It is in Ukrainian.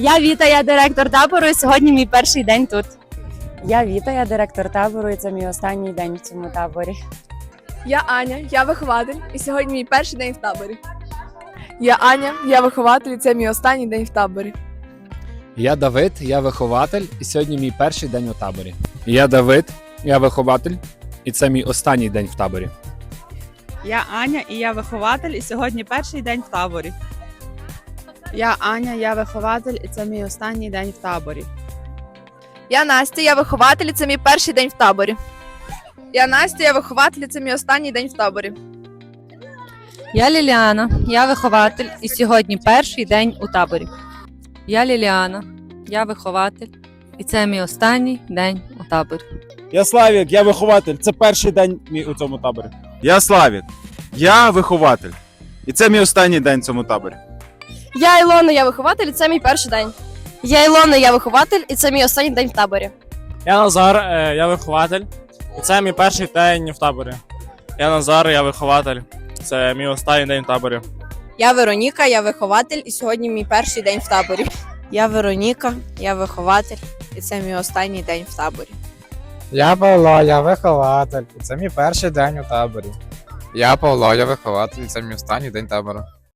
Я Віта, я директор табору. і Сьогодні мій перший день тут. Я Віта, я директор табору, і це мій останній день в цьому таборі. Я Аня, я вихователь, і сьогодні мій перший день в таборі. Я Аня, я вихователь, і це мій останній день в таборі. Я Давид, я вихователь, і сьогодні мій перший день у таборі. Я Давид, я вихователь, і це мій останній день в таборі. Я Аня і я вихователь, і сьогодні перший день в таборі. Я Аня, я вихователь, і це мій останній день в таборі. Я Настя, я вихователь, і це мій перший день в таборі. Я Настя, я вихователь, і це мій останній день в таборі. Я Ліліана, я вихователь, і сьогодні перший день у таборі. Я Ліліана, я вихователь, і це мій останній день у таборі. Я Славік, я вихователь. Це перший день мій у цьому таборі. Я Славік, я вихователь. І це мій останній день в цьому таборі. Я Ілона, я вихователь, і це мій перший день. Я Ілона, я вихователь, і це мій останній день в таборі. Я Назар, е, я вихователь. І це мій перший день в таборі. Я Назар, я вихователь. Це мій останній день в таборі. Я Вероніка, я вихователь, і сьогодні мій перший день в таборі. Я Вероніка, я вихователь, і це мій останній день в таборі. Я Павло, я вихователь. Це мій перший день у таборі. Я Павло, я вихователь, це мій останній день табору.